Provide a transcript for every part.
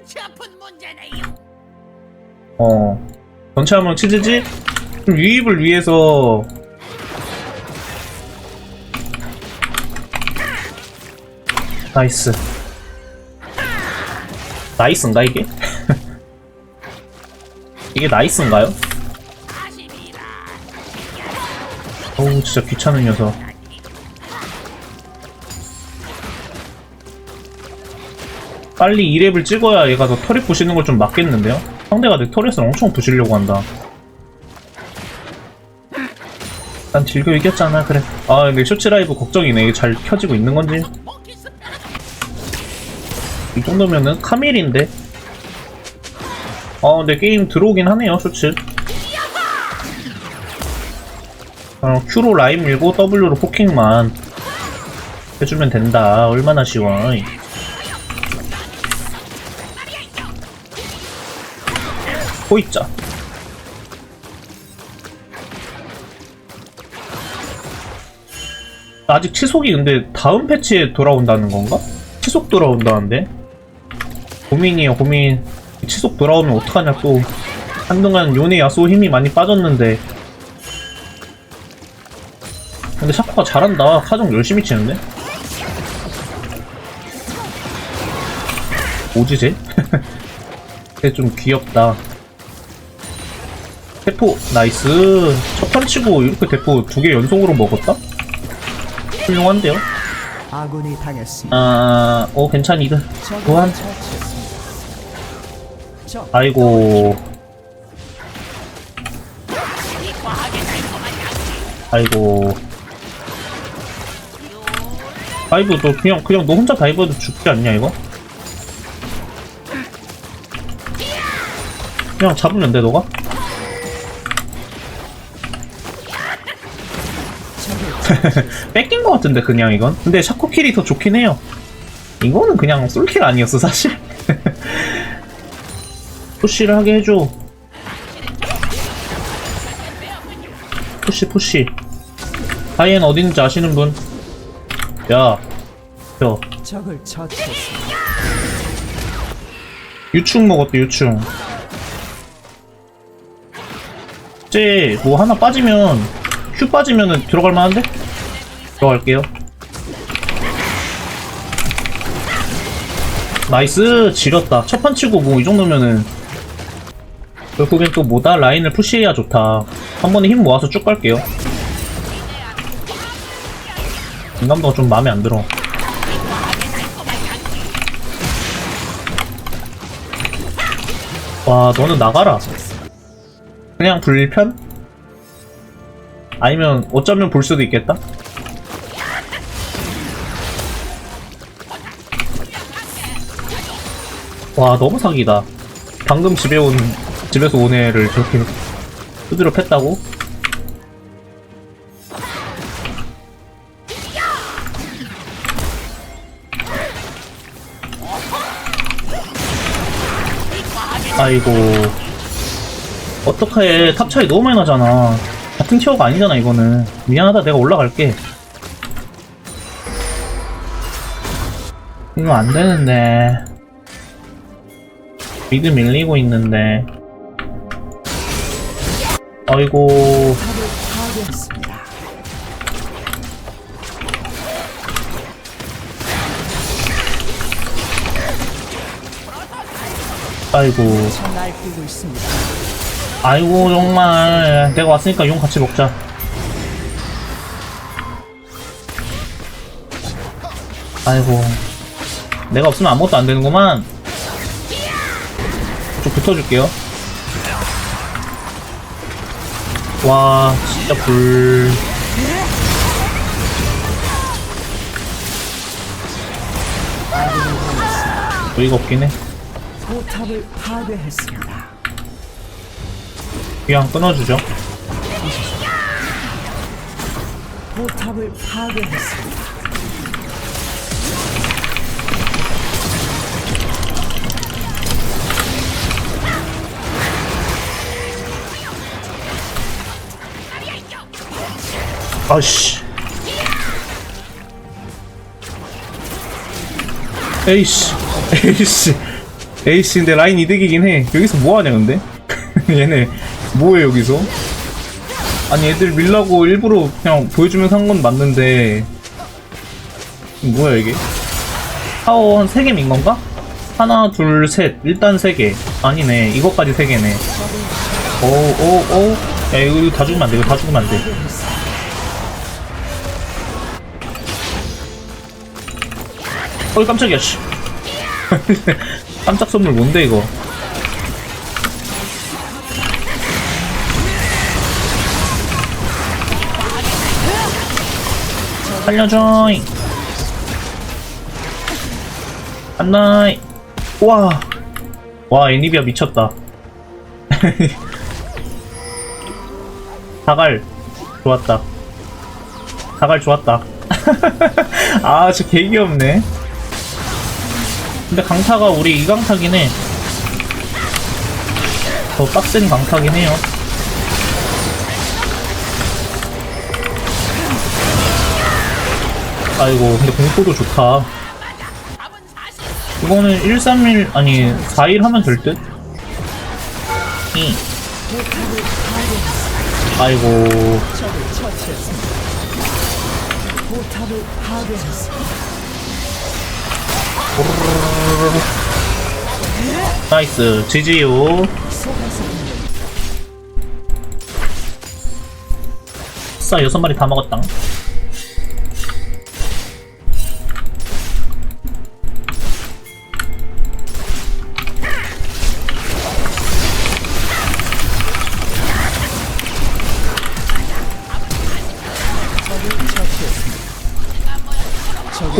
골치 아픈 문제네요. 어 전체 한번 치즈지 좀 유입을 위해서 나이스 나이스인가 이게? 이게 나이스인가요? 어우 진짜 귀찮은 녀석 빨리 2렙을 찍어야 얘가 더 털이 부시는 걸 좀 막겠는데요? 상대가 내 털에서 엄청 부시려고 한다. 난 딜교 이겼잖아 그래. 아 근데 쇼츠 라이브 걱정이네. 이게 잘 켜지고 있는 건지. 이 정도면은 카밀인데? 아 근데 게임 들어오긴 하네요 쇼츠. 어, Q로 라인 밀고 W로 포킹만 해주면 된다. 얼마나 쉬워 호이자 아직 치속이 근데 다음 패치에 돌아온다는 건가? 치속 돌아온다는데? 고민이에요 고민 치속 돌아오면 어떡하냐 또 한동안 요네 야수 힘이 많이 빠졌는데 근데 샤코가 잘한다 카정 열심히 치는데? 쟤? 쟤 좀 귀엽다 대포 나이스 첫판 치고 이렇게 대포 두 개 연속으로 먹었다? 훌륭한데요? 아군이 당했습니다. 아... 어 괜찮이다. 적 아이고 아이고 다이브 너 그냥 그냥 너 혼자 다이브해도 죽지 않냐 이거? 그냥 잡으면 돼 너가? 뺏긴 것 같은데 그냥 이건 근데 샤코킬이 더 좋긴 해요 이거는 그냥 솔킬 아니었어 사실 푸시를 하게 해줘 푸시 푸시 하이엔 어딘지 아시는 분? 야, 저 적을 처치했습니다. 유충 먹었대 유충. 쟤뭐 하나 빠지면 Q 빠지면은 들어갈 만한데? 들어갈게요. 나이스 지렸다. 첫 판 치고 뭐 이 정도면은 결국엔 또 뭐다 라인을 푸시해야 좋다. 한 번에 힘 모아서 쭉 갈게요. 인감도가 좀 마음에 안 들어. 와, 너는 나가라. 그냥 불편? 아니면 어쩌면 볼 수도 있겠다? 와, 너무 사기다. 방금 집에 온, 집에서 온 애를 저렇게 두드려 팼다고? 아이고 어떡해 탑 차이 너무 많이 나잖아 같은 티어가 아니잖아 이거는. 미안하다 내가 올라갈게. 이거 안 되는데. 미드 밀리고 있는데. 아이고. 아이고. 아이고 정말. 내가 왔으니까 용 같이 먹자. 아이고. 내가 없으면 아무것도 안 되는구만. 좀 붙어줄게요. 와 진짜 불. 어이가 없긴 해. 포탑을 파괴했습니다. 그냥 끊어주죠 포탑을 파괴했습니다. 아씨. 에이씨. 에이씨. 에이씨 근데 라인 이득이긴 해 여기서 뭐하냐 근데? 얘네 뭐해 여기서? 아니 애들 밀라고 일부러 그냥 보여주면서 한 건 맞는데. 뭐야 이게? 타워 한 3개 민 건가? 하나 둘 셋. 일단 3개. 아니네. 이것까지 3개네. 오오오 야 이거, 이거 다 죽으면 안돼. 이거 다 죽으면 안돼. 어이 깜짝이야 씨. 깜짝 선물 뭔데 이거 살려줘잉 안나이 와. 와, 애니비아 미쳤다. 다갈, 좋았다. 다갈 좋았다. 아, 저 개귀엽네. 근데 강타가 우리 이 강타긴 해. 더 빡센 강타긴 해요. 아이고, 근데 공포도 좋다. 이거는 131 아니 4일 하면 될 듯? 이. 아이고. 나이스 지지요 싸 여섯 마리 다 먹었당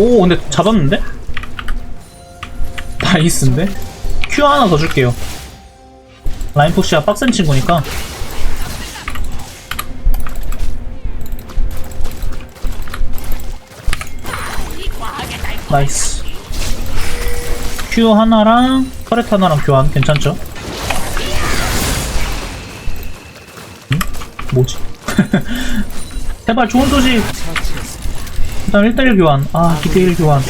오 근데 잡았는데? 나이스인데? 큐 하나 더 줄게요 라인 푸시가 빡센 친구니까 나이스 큐 하나랑 터렛 하나랑 교환 괜찮죠? 응? 뭐지? 제발 좋은 소식 일단 1대1 교환 아 2대1 교환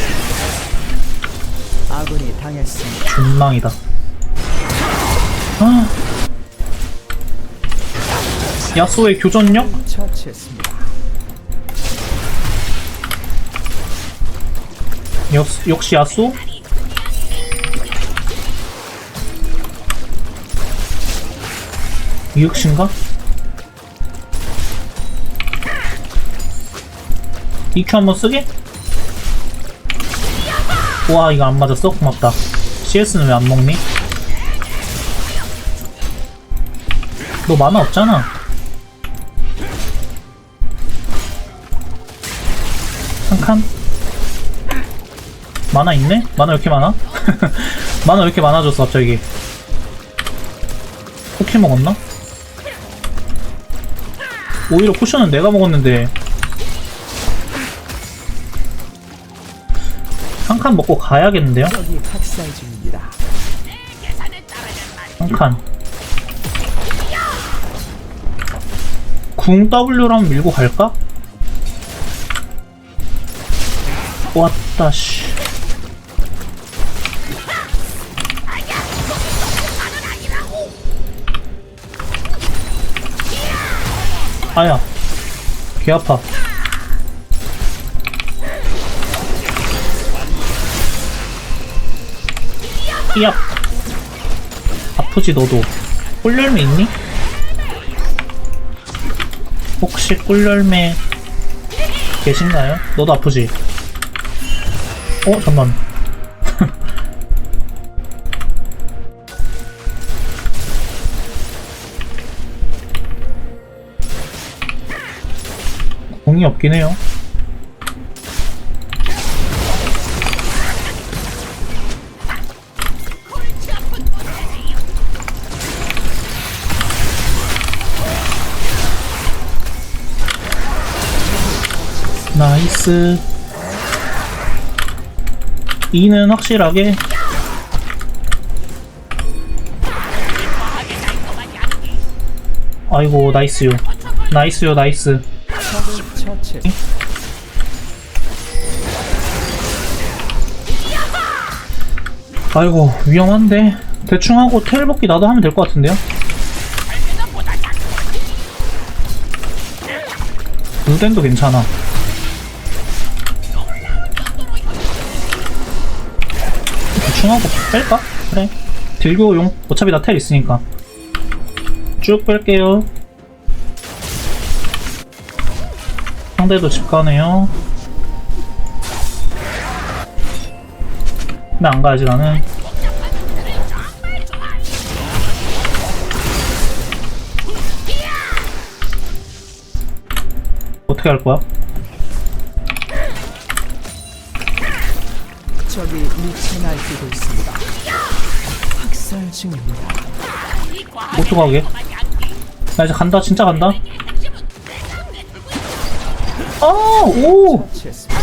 아군이 당했습니다. 존망이다. 아. 야소의 교전력? 처치했습니다. 역, 역시 야소? 이육신가? EQ 한번 쓰게? 와 이거 안 맞았어? 고맙다 CS는 왜 안 먹니? 너 만화 없잖아 한 칸? 만화 있네? 만화 왜 이렇게 많아? 만화 왜 이렇게 많아졌어 갑자기 포키 먹었나? 오히려 포션은 내가 먹었는데 칸 먹고 가야겠는데요? 적이 학살 중입니다. 한 칸. 궁 W로 한번 밀고 갈까? 왔다, 씨. 아야. 개 아파. 삐약. 아프지 너도 꿀열매 있니? 혹시 꿀열매 계신가요? 너도 아프지? 어 잠만 공이 없긴 해요 나이스. 2는 확실하게. 아이고 나이스요. 나이스요 나이스. 아이고 위험한데? 대충 하고 텔 복귀 나도 하면 될 것 같은데요? 루덴도 괜찮아 충 하고 뺄까? 그래. 딜교용 어차피 나 텔 있으니까. 쭉 뺄게요. 상대도 집 가네요. 근데 안 가야지 나는. 어떻게 할 거야? 적이 미쳐 날뛰고 있습니다. 학살 중입니다. 못 들어가게 나 이제 간다 진짜 간다 아오 처치했습니다.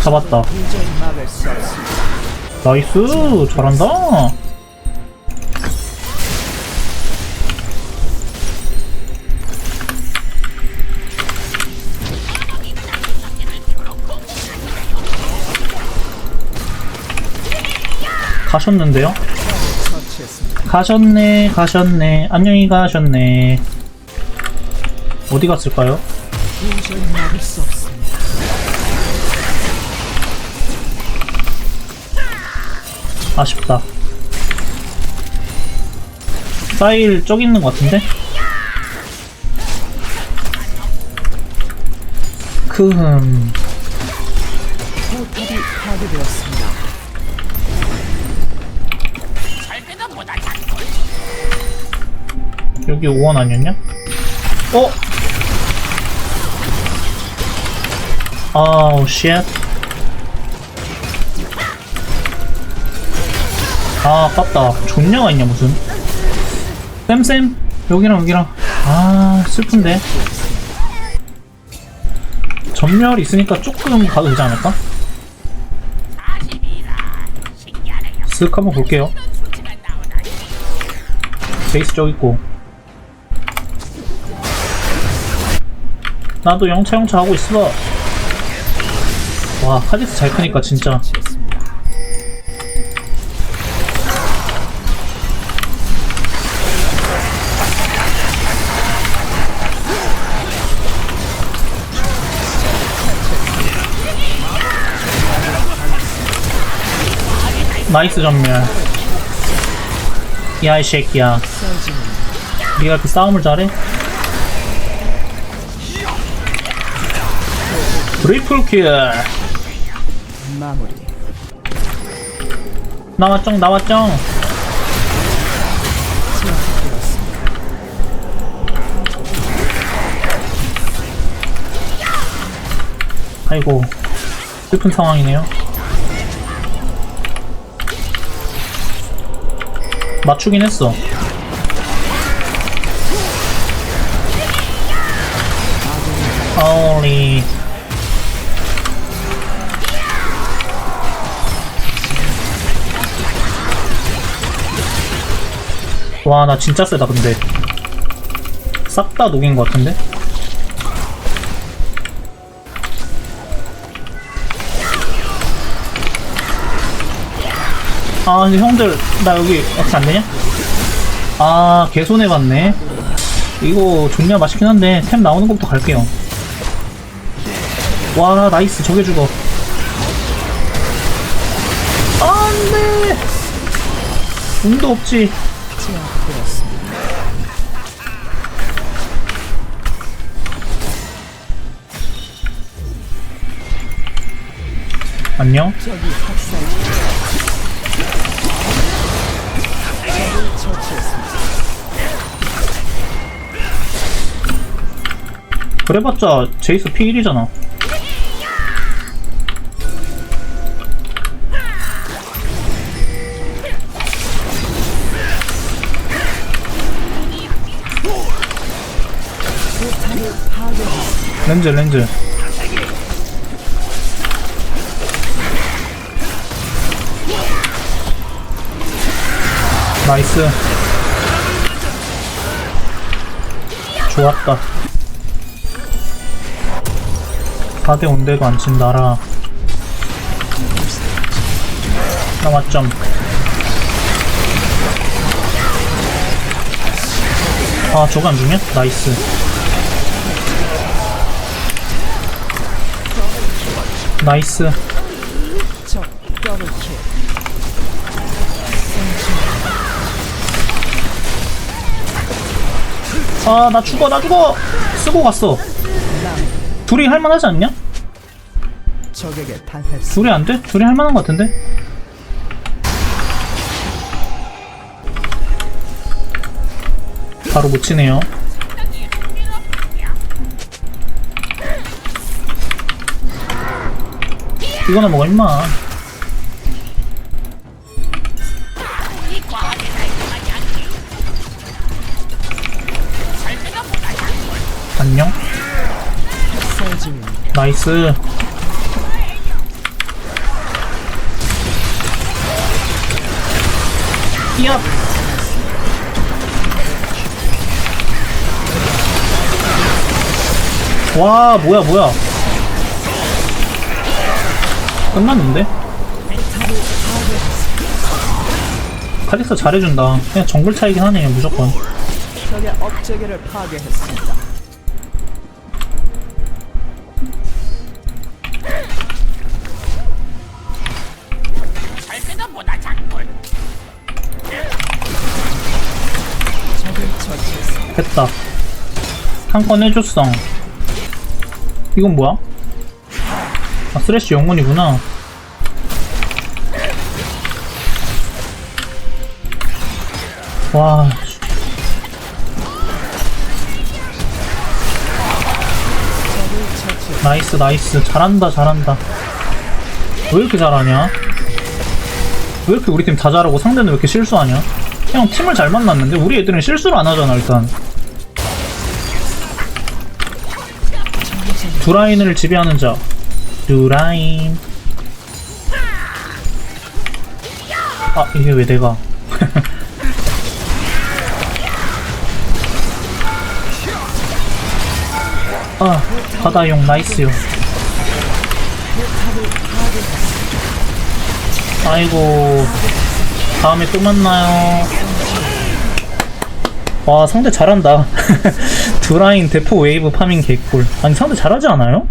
잡았다. 나이스 잘한다 가셨는데요? 가셨네 가셨네 안녕히 가셨네 어디 갔을까요? 아쉽다 사일 저기 있는 것 같은데? 크흠 포탑이 파괴되었습니다. 절대는 못할 작전. 여기 5원 아니었냐? 어? 아우 쉣. 아 아깝다 존냐가 있냐 무슨 쌤쌤 여기랑 여기랑 아 슬픈데 전멸 있으니까 조금 가도 되지 않을까? 40이라. 신기하네요. 쓱 한번 볼게요 베이스 저기 있고. 나도 영차 영차 하고 있어. 와 카디스 잘 크니까 진짜. 나이스 전멸 야 이 새끼야. 네가 이렇게 싸움을 잘해? 트리플 킬 마무리. 나왔쩡 나왔쩡. 아이고 슬픈 상황이네요 맞추긴 했어. 아우리 와나 진짜 세다 근데. 싹 다 녹인 것 같은데 아 근데 형들 나 여기 어떻게 안되냐? 아 개손해봤네. 이거 존냐 맛있긴 한데 템 나오는 것부터 갈게요. 와 나이스. 저게 죽어. 안돼! 운도 없지. 안녕 그래봤자 제이스 P1이잖아 포탑을 파괴했습니다. 렌즈 렌즈 나이스 좋았다 4대 5대도 안 친다라 나 맞점. 아, 저거 안 죽냐? 나이스. 나이스. 아, 나 죽어, 나 죽어! 쓰고 갔어. 둘이 할만하지 않냐? 둘이 안 돼? 둘이 할만한 것 같은데? 바로 못 치네요. 이거나 먹어, 임마. 나이스. 야. 와, 뭐야, 뭐야. 끝났는데? 칼리스 잘해준다. 그냥 정글 차이긴 하네요, 무조건. 적의 업체계를. 살펴보다 됐다. 한 건 해줬어. 이건 뭐야? 아, 쓰레쉬 영문이구나. 와. 나이스, 나이스. 잘한다, 잘한다. 왜 이렇게 잘하냐? 왜 이렇게 우리 팀 다 잘하고 상대는 왜 이렇게 실수하냐? 그냥 팀을 잘 만났는데 우리 애들은 실수를 안 하잖아, 일단. 두 라인을 지배하는 자. 두 라인. 아, 이게 왜 내가. 아, 바다용 나이스요. 아이고, 다음에 또 만나요. 와, 상대 잘한다. 두 라인 대포 웨이브 파밍 개꿀. 아니, 상대 잘하지 않아요?